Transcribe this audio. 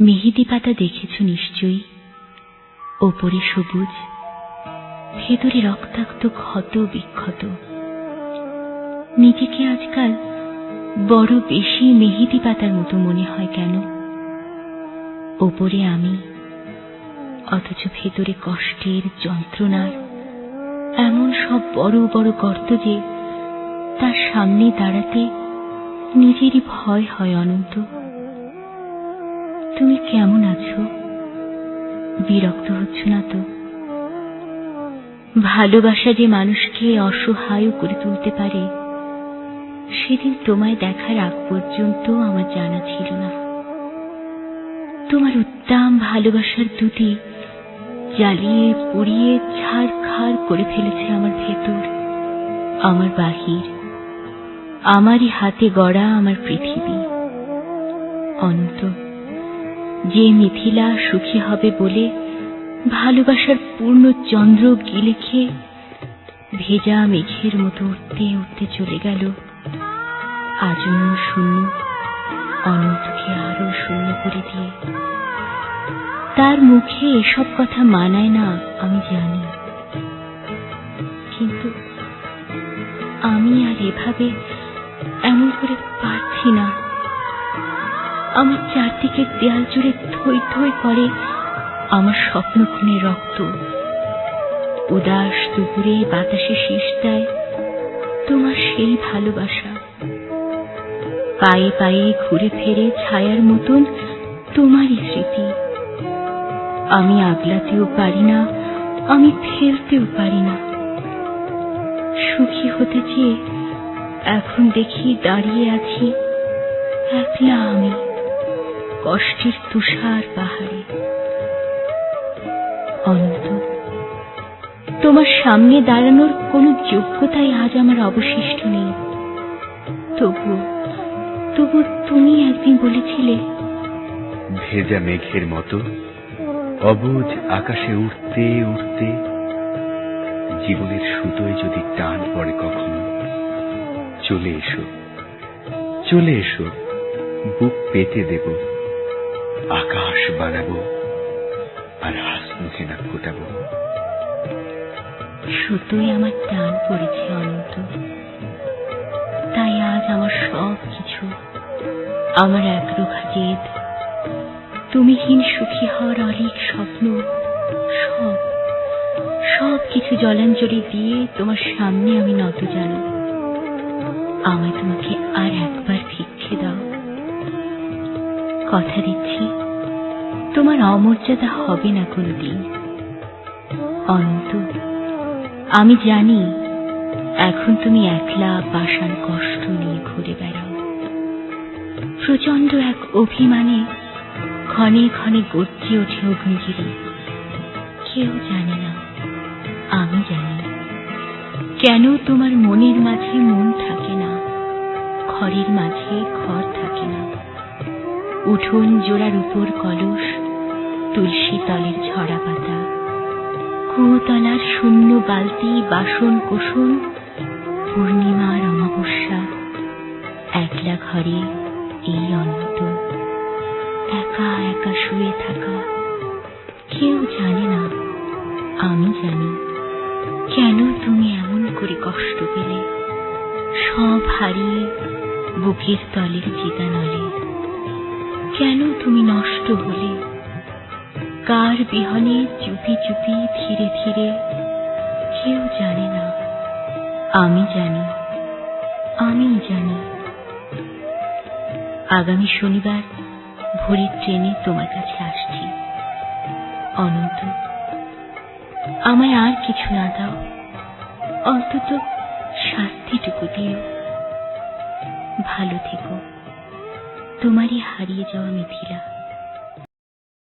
মেহেদি পাতা দেখেছ নিশ্চয়ই? ওপরে সবুজ, ভেতরে রক্তাক্ত, ক্ষত, বিক্ষত। নিজেকে আজকাল বড় বেশি মেহেদি পাতার মতো মনে হয় কেন? ওপরে আমি, অথচ ভেতরে কষ্টের যন্ত্রণার এমন সব বড় বড় গর্ত যে তার সামনে দাঁড়াতে নিজেরই ভয় হয় অনন্ত। তুমি কেমন আছো? বিরক্ত হচ্ছ না তো? ভালোবাসা যে মানুষকে অসহায় করে তুলতে পারে, সেদিন তোমায় দেখার আগ পর্যন্ত আমার জানা ছিল না। তোমার উত্তাম ভালোবাসার দুটি জ্বালিয়ে পুড়িয়ে ছাড় খাড় করে ফেলেছে আমার ভেতর, আমার বাহির, আমারই হাতে গড়া আমার পৃথিবী অন্ত যে মিথিলা সুখী হবে বলে ভালোবাসার পূর্ণ চন্দ্র গিলে খেয়ে ভেজা মেঘের মতো উঠতে উঠতে চলে গেল। আজন্য শূন্য অনন্তকে আরও শূন্য করে দিয়ে। তার মুখে এসব কথা মানায় না, আমি জানি। কিন্তু আমি আর এভাবে এমন করে পারছি না। আমার চারদিকের দেয়াল জুড়ে থই থই করে আমার স্বপ্ন খুনে রক্ত। উদাস দুপুরে বাতাসে শীষ দেয় তোমার সেই ভালোবাসা। পায়ে পায়ে ঘুরে ফেরে ছায়ার মতন তোমারই স্মৃতি। আমি আগলাতেও পারি না, আমি ফেলতেও পারি না। সুখী হতে চেয়ে এখন দেখি দাঁড়িয়ে আছি একলা আমি। কষ্টের তুষার পাহাড়ে। অন্ত, তোমার সামনে দাঁড়ানোর কোনো যোগ্যতাই আজ আমার অবশিষ্ট নেই। তবু তবু তুমি একদিন বলেছিলে, ভেজা মেঘের মতো অবুজ আকাশে উঠতে উঠতে জীবনের সুতোয় যদি টান পড়ে কখনো, চলে এসো চলে এসো, বুক পেতে দেব। আকাশ বানাবো আর হাস মুখে না ফোটাবো। সুতোই আমার টান পড়েছে অনন্ত। তাই আজ আমার সব কিছু আমার একরোখা জেদ তুমিহীন সুখী হওয়ার অনেক স্বপ্ন, সব সব কিছু জলাঞ্জলি দিয়ে তোমার সামনে আমি নত জানো। আমায় তোমাকে আর একবার দাও কথা দিচ্ছি। তোমার অমর্যাদা হবে না কোনোদিন। অন্ত, আমি জানি এখন তুমি একলা পাষাণ কষ্ট নিয়ে ঘুরে বেড়াও। প্রচণ্ড এক অভিমানে ক্ষণে ক্ষণে গর্জে ওঠে অগ্নিগিরি। কেউ জানে না, আমি জানি। কেন তোমার মনের মাঝে মন থাকে না, ঘরের মাঝে ঘর থাকে না। উঠোন জোড়ার উপর কলস, তুলসী তলের ঝরা পাতা কুতলার শূন্য বালতি, বাসন কোষণ, পূর্ণিমার অমাবস্যা, একলা ঘরে এই অন্ত একা একা শুয়ে থাকা, কেউ জানে না, আমি জানি, কেন তুমি এমন করে কষ্ট পেলে? সব হারিয়ে বুকের তলের চিতানলে। কেন তুমি নষ্ট হলে? কার বিহনে চুপি চুপি ধীরে ধীরে? কেউ জানে না। আমি জানি। আমি জানি। আগামী শনিবার ভোরের ট্রেনে তোমার কাছে আসছি। অনন্ত, আমায় আর কিছু না দাও। অন্তত শাস্তিটুকু দিও। ভালো থেকো। তোমারই হারিয়ে যাওয়া মিথিলা।